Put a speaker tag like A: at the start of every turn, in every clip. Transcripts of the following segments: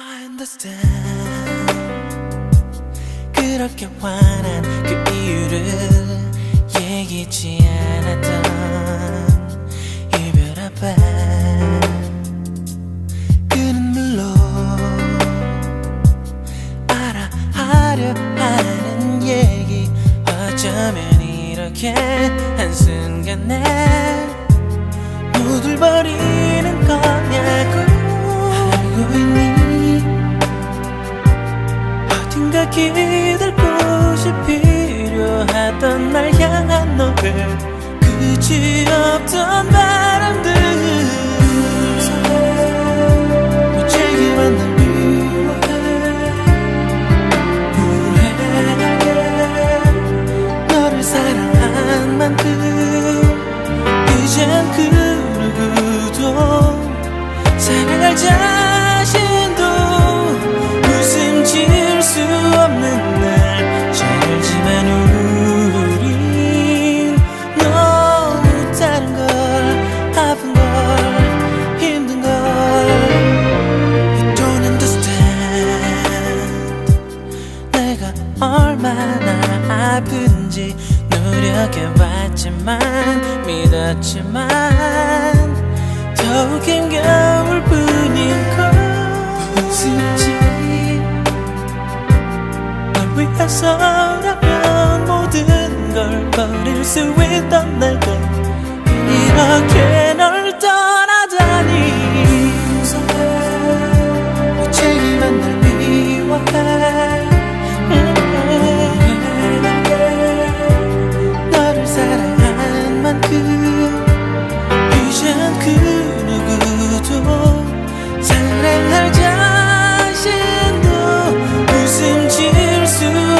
A: I understand. 그렇게 화난 그 이유를 얘기지 않았던 이별 앞에 그는 물론 알아 하려 하는 얘기. 어쩌면 이렇게 한순간에 모두 버리 기댈 곳이 필요하던 날 향한 너를 그지 없던 바 얼마나 아픈지 노력해왔지만 믿었지만 더욱 힘겨울 뿐인 걸 웃음지. 널 위해서라면 모든 걸 버릴 수 있던 내가 이렇게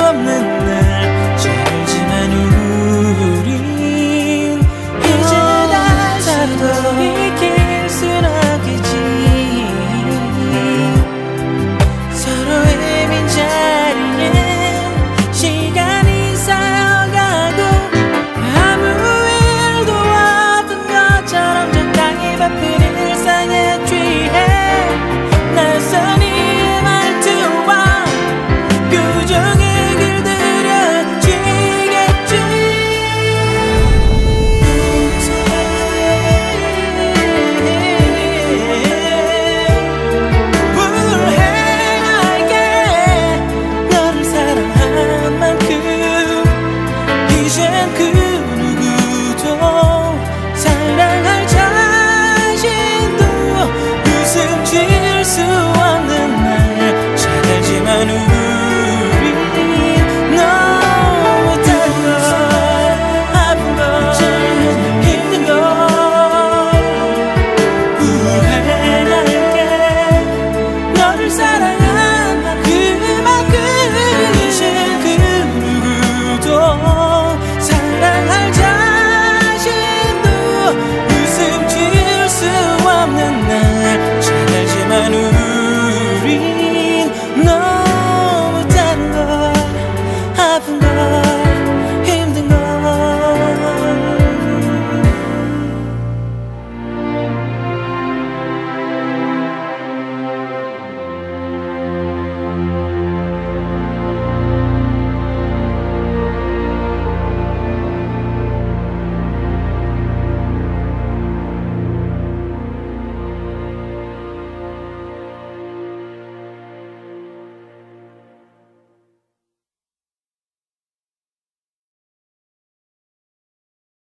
A: coming. vision